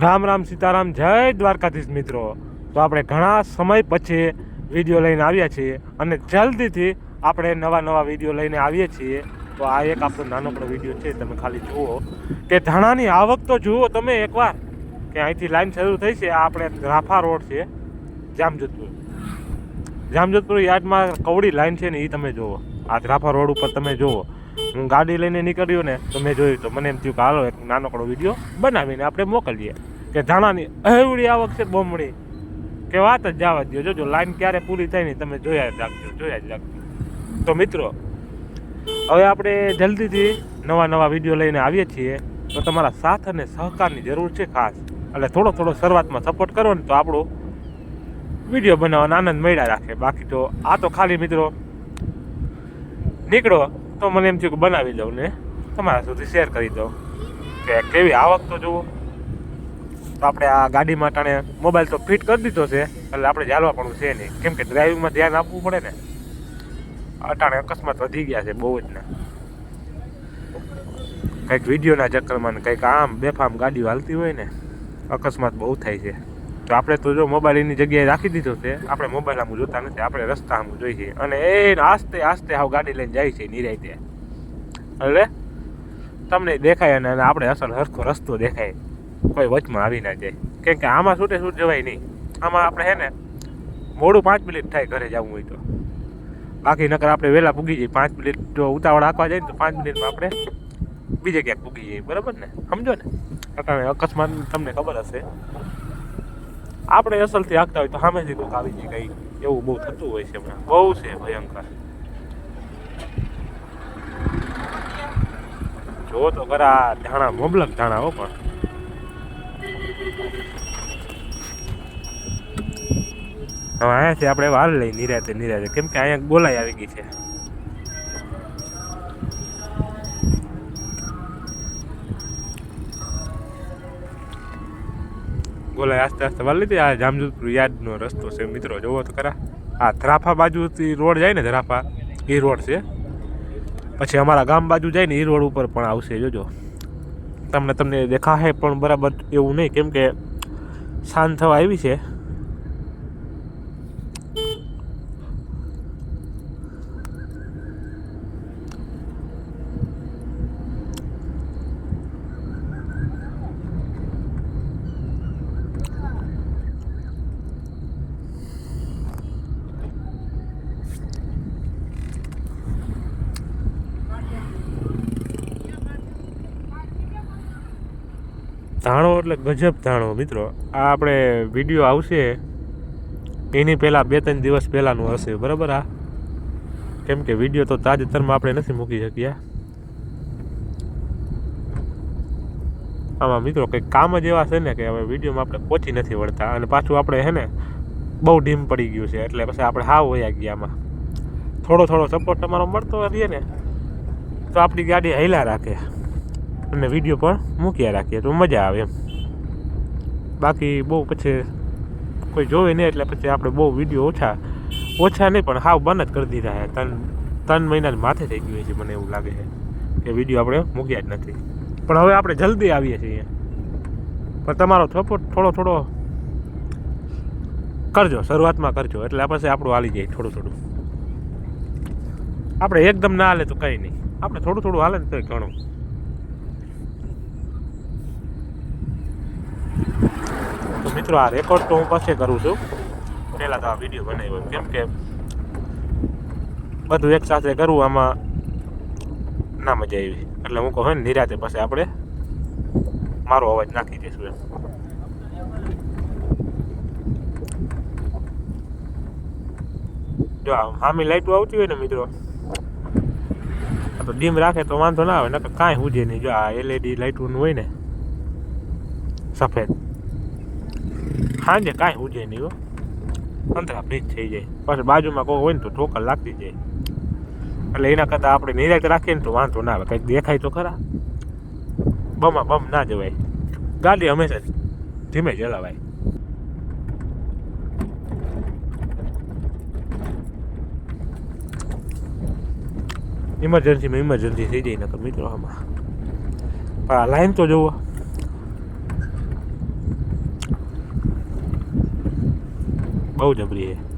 રામ રામ સીતારામ, જય દ્વારકાધીશ મિત્રો. તો આપણે ઘણા સમય પછી વીડિયો લઈને આવ્યા છીએ અને જલ્દીથી આપણે નવા નવા વીડિયો લઈને આવીએ છીએ. તો આ એક આપણો નાનકડો વીડિયો છે, તમે ખાલી જુઓ. કે ધાણાની આવક તો જુઓ તમે એકવાર, કે અહીંથી લાઈન શરૂ થઈ છે, આ આપણે રાફા રોડ છે, જામજોધપુર. જામજોધપુર યાર્ડમાં કવડી લાઈન છે ને એ તમે જુઓ. આ રાફા રોડ ઉપર તમે જુઓ. હું ગાડી લઈને નીકળ્યો ને તો મેં જોયું, તો મને એમ થયું કે હાલો એક નાનકડો વીડિયો બનાવીને આપણે મોકલીએ. કે ધાણાની એવડી આવક છે બોમડી. કે વાત જ જવા દો જોજો, લાઈન ક્યારે પૂરી થાય ને તમે જોયા જ રાખજો, જોયા જ રાખજો. તો મિત્રો, હવે આપણે જલ્દીથી નવા નવા વીડિયો લઈને આવીએ છીએ. તો તમારા સાથ અને સહકારની જરૂર છે ખાસ. એટલે થોડો થોડો શરૂઆતમાં સપોર્ટ કરો ને તો આપણું વીડિયો બનાવવાનો આનંદ મળ્યા રાખે. બાકી તો આ તો ખાલી મિત્રો. નીકળો. તો મને એમ થયું કે બનાવી દઉં ને. તમારા સુધી શેર કરી દઉં. કે કેવી આવક તો જુઓ. તો આપણે આ ગાડીમાં ટાણે મોબાઈલ તો ફિટ કરી દીધો છે, એટલે આપણે ચાલવા પણ છે નહીં. કેમ કે ડ્રાઇવિંગમાં ધ્યાન આપવું પડે ને. અટાણે અકસ્માત વધી ગયા છે બહુ જ ને. કંઈક વિડીયોના ચક્કરમાં ને કંઈક આમ બેફામ ગાડીઓ હાલતી હોય ને, અકસ્માત બહુ થાય છે. તો આપણે તો જો મોબાઈલ એની જગ્યાએ રાખી દીધો છે. આપણે મોબાઈલ આમ જોતા નથી, આપણે રસ્તા આમ જોઈએ છીએ. અને એ આસ્તે આસ્તે આવું ગાડી લઈને જાય છે નિરાયતે. એટલે તમને દેખાય અને આપણે અસલ સરખો રસ્તો દેખાય. કોઈ વચમાં આવી ના જાય. કેમ કે આમાં છૂટે છૂટ જવાય નહીં. આમાં આપણે હે ને મોડું પાંચ મિનિટ થાય ઘરે જવું હોય તો. બાકી નકર આપણે વહેલા પૂગી જઈએ. પાંચ મિનિટ જો ઉતાવળ આંકવા જાય ને તો પાંચ મિનિટમાં આપણે બીજે ક્યાંક પૂગી જઈએ. બરાબર ને? સમજો ને? અકસ્માત તમને ખબર હશે. આપણે અસલથી હાંકતા હોય તો સામેથી કોઈક આવી જાય કંઈ એવું બહુ થતું હોય છે હમણાં. બહુ છે ભયંકર. જો તો ખરા ધાણા, મબલક ધાણા હો પણ. હવે અહીંયાથી આપણે વાલ લઈ નિરાતે નિરાતે. કેમ કે અહીંયા ગોલાઈ આવી ગઈ છે. ગોલાઈ આસ્તે આસ્તે વાલ લીધી આ જામજોધપુર યાદનો રસ્તો છે મિત્રો. જોવો તો ખરા. આ ધરાફા બાજુથી રોડ જાય ને ધરાફા, એ રોડ છે. પછી અમારા ગામ બાજુ જાય ને એ રોડ ઉપર પણ આવશે, જોજો. તમને તમને દેખાશે પણ બરાબર એવું નહીં. કેમ કે શાંત થવા આવી છે. ધાણો એટલે ગજબ ધાણો, મિત્રો. આ આપણે વીડિયો આવશે. એની પહેલાં બે ત્રણ દિવસ પહેલાંનું હશે, બરાબર આ? કેમ કે વીડિયો તો તાજેતરમાં આપણે નથી મૂકી શક્યા. આમાં મિત્રો કંઈક કામ જ એવા છે ને કે હવે વિડીયોમાં આપણે પહોંચી નથી વળતા અને પાછું આપણે હે ને બહુ ઢીમ પડી ગયું છે, એટલે પછી આપણે હાવ વયા ગયા આમાં. થોડો થોડો સપોર્ટ તમારો મળતો રહીએ ને, તો આપણી ગાડી હૈલા રાખે. અને વીડિયો પણ મૂક્યા રાખીએ તો મજા આવે એમ. બાકી બહુ પછી કોઈ જોવે નહીં એટલે પછી આપણે બહુ વીડિયો ઓછા ઓછા નહીં, પણ હાવ બંધ જ કરી દીધા છે. ત્રણ ત્રણ મહિના માથે થઈ ગયું છે મને એવું લાગે છે કે વીડિયો આપણે મૂક્યા જ નથી. પણ હવે આપણે જલ્દી આવીએ છીએ પણ તમારો સપોર્ટ થોડો થોડો કરજો, શરૂઆતમાં કરજો. એટલે પછી આપણું હાલી જાય થોડું થોડું. આપણે એકદમ ના હાલે તો કંઈ નહીં. આપણે થોડું થોડું હાલે ને તો ઘણું. મિત્રો, આ રેકોર્ડ તો હું પછી કરું છું. પહેલાં તો આ વીડિયો બનાવ્યો કેમ કે બધું એક સાથે કરવું આમાં ના મજા આવી. એટલે હું કહું ને, નિરાતે પછી આપણે મારો અવાજ નાખી દઈશું એમ. જો હામી લાઈટો આવતી હોય ને, મિત્રો તો ડીમ રાખે તો વાંધો ના આવે, નકર કાંઈ હુજે નહીં. જો, આ એલઈડી લાઇટોનું હોય ને, સફેદ. સાંજે કાંઈ ઉજે નહીં હો. અંતરા ભેજ થઈ જાય. પછી બાજુમાં કોઈ હોય ને તો ઠોકર લાગતી જાય. એટલે એના કરતાં આપણે નિરાત રાખીએ ને તો વાંધો ના આવે. કંઈક દેખાય તો ખરા. બમા બમ ના જવાય. ગાડી હંમેશા ધીમે ચલાવાય. ઇમરજન્સીમાં ઇમરજન્સી થઈ જાય નકર મિત્રો આમાં. પણ આ લાઈન તો જુઓ બહુ જબરી છે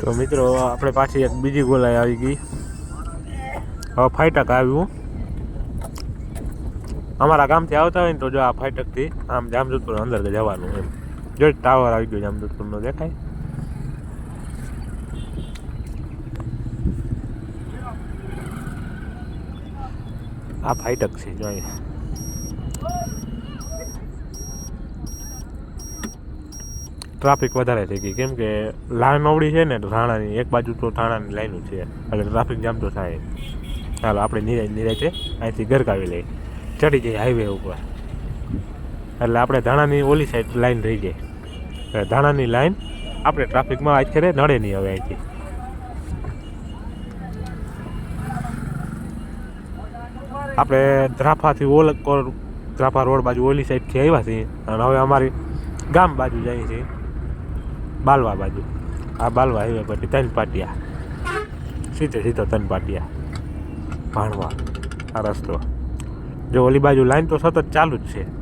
તો મિત્રો, આપણે પાછી એક બીજી ગોલાઈ આવી ગઈ. હવે ફાઈટક આવ્યું. અમારા ગામથી આવતા હોય ને તો જો આ ફાઈટકથી આમ જામજોધપુર અંદર જવાનું એમ. જો ટાવર આવી ગયો જામજોધપુરનો દેખાય. આ ફાઈટક છે જો અહીંયા. ટ્રાફિક વધારે થઈ ગઈ. કેમ કે લાઈન અવડી છે ને થાણાની એક બાજુ તો થાણાની લાઈન છે. એટલે ટ્રાફિક જામ તો થાય. ચાલો, આપણે નિરાય નિરાયતે અહીંથી ગરકાવી લઈએ. ચડી જઈએ હાઈવે ઉપર. એટલે આપણે ધાણાની ઓલી સાઈડ લાઈન રહી જાય એટલે ધાણાની લાઈન આપણે ટ્રાફિકમાં આખરે નડે નહીં હવે અહીંથી. આપણે ધ્રાફાથી ઓલ ધ્રાફા રોડ બાજુ ઓલી સાઈડથી આવ્યા છીએ. અને હવે અમારી ગામ બાજુ જઈએ છીએ. બાલવા બાજુ. આ બાલવા હાઈવે પછી ત્રણ પાટિયા. સીધે સીધો ત્રણ પાટિયા. ભાણવા. આ રસ્તો. જો ઓલી બાજુ લાઈન તો સતત ચાલુ જ છે.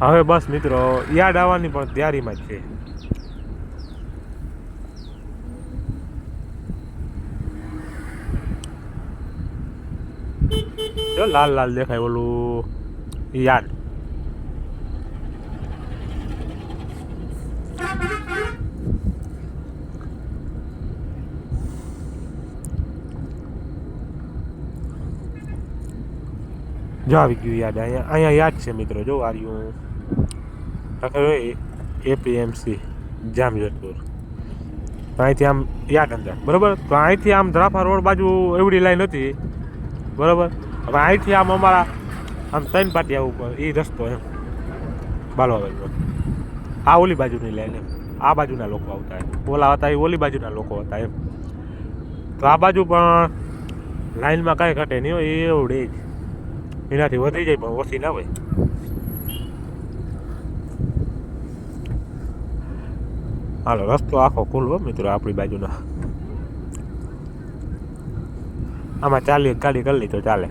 હવે બસ મિત્રો, યાદ આવવાની પણ તૈયારીમાં છે. લાલ લાલ દેખાય ઓલું, યાદ. જો આવી ગયું યાદ, અહીંયા અહીંયા યાદ છે મિત્રો, જો આર્યું હોય એપીએમસી જામજતપુર તો અહીંથી આમ અંદર બરાબર? તો અહીંથી આમ ધરાફા રોડ બાજુ એવડી લાઈન હતી. બરાબર? હવે અહીંથી આમ અમારા આમ ત્રણ પાટિયા ઉપર એ રસ્તો એમ બાલવા આ ઓલી બાજુની લાઈન એમ. આ બાજુના લોકો આવતા એમ. ઓલા હતા એ ઓલી બાજુના લોકો હતા એમ. તો આ બાજુ પણ લાઈનમાં કાંઈ ઘટે નહીં હોય એ એવડે જ. એનાથી વધી જાય પણ ઓછી ના હોય. હાલો, રસ્તો આખો ખુલ્લો મિત્રો, આપણી બાજુનો. આમાં ચાલી ગાડી કરી લીધો, ચાલે.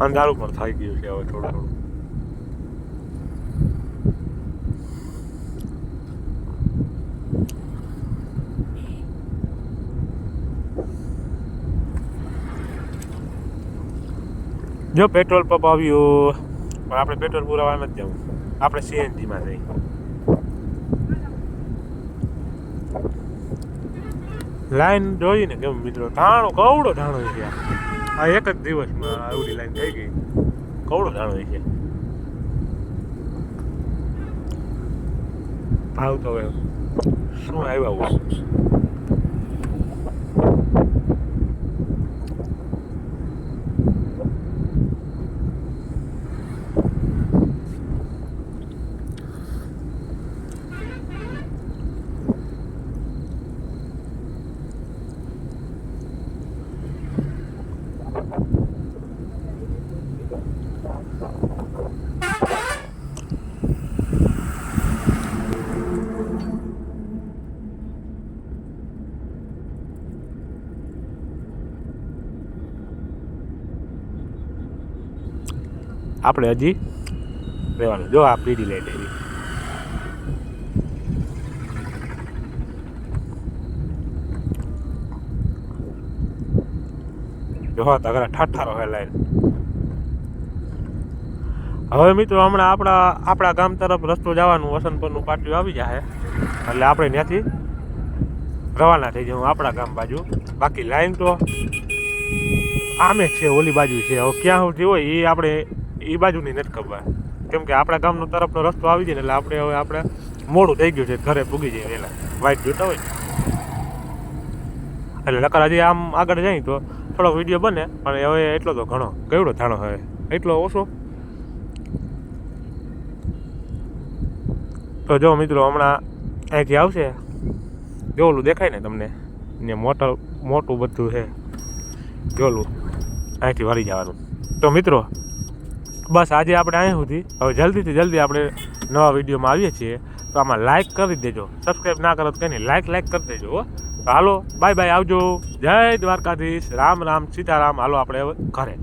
અંધારું પણ થઈ ગયું છે હવે થોડું થોડું. જો પેટ્રોલ પંપ આવ્યું, પણ આપણે પેટ્રોલ પુરાવા નથી જવું. આપણે સીએનજીમાં જઈએ. લાઈન જોઈને કેમ મિત્રો? ધાણો, કવડો ધાણો છે આ. એક જ દિવસમાં આવડી લાઈન થઈ ગઈ. કવડો ધાણો છે ભાવ તો શું આવ્યા હોય? આપણે હજી રહેવાનું. જો આ પીડી લાઈટ એવી જો તગરા ઠાઠારો હોય લાઈન હવે મિત્રો, હમણાં આપણા આપણા ગામ તરફ રસ્તો જવાનું વસંતપુરનું પાટિયું આવી જાય એટલે આપણે ત્યાંથી રવાના થઈ જવું આપણા ગામ બાજુ. બાકી લાઈન તો આમે છે, ઓલી બાજુ છે. હવે ક્યાં સુધી હોય એ આપણે એ બાજુની નથી ખબર. કેમ કે આપણા ગામનો તરફનો રસ્તો આવી જાય એટલે આપણે હવે આપણે મોડું થઈ ગયું છે, ઘરે પૂગી જાય વહેલા વાઇટ જોતા હોય. એટલે નકર હજી આમ આગળ જાય તો થોડોક વીડિયો બને, પણ હવે એટલો તો ઘણો. કેવડો થાણો હવે? એટલો ઓછો? તો જો મિત્રો, હમણાં અહીંથી આવશે. જો દેખાય ને તમને? ને મોટર, મોટું બધું છે. જોલું. અહીંથી વળી જવાનું. તો મિત્રો બસ આજે આપણે અહીં સુધી. હવે જલ્દીથી જલ્દી આપણે નવા વિડીયોમાં આવીએ છીએ. તો આમાં લાઇક કરી દેજો. સબસ્ક્રાઈબ ના કરો તો કંઈ નહીં લાઇક લાઇક કરી દેજો તો હાલો બાય બાય આવજો. જય દ્વારકાધીશ. રામ રામ, સીતારામ. હાલો આપણે ઘરે.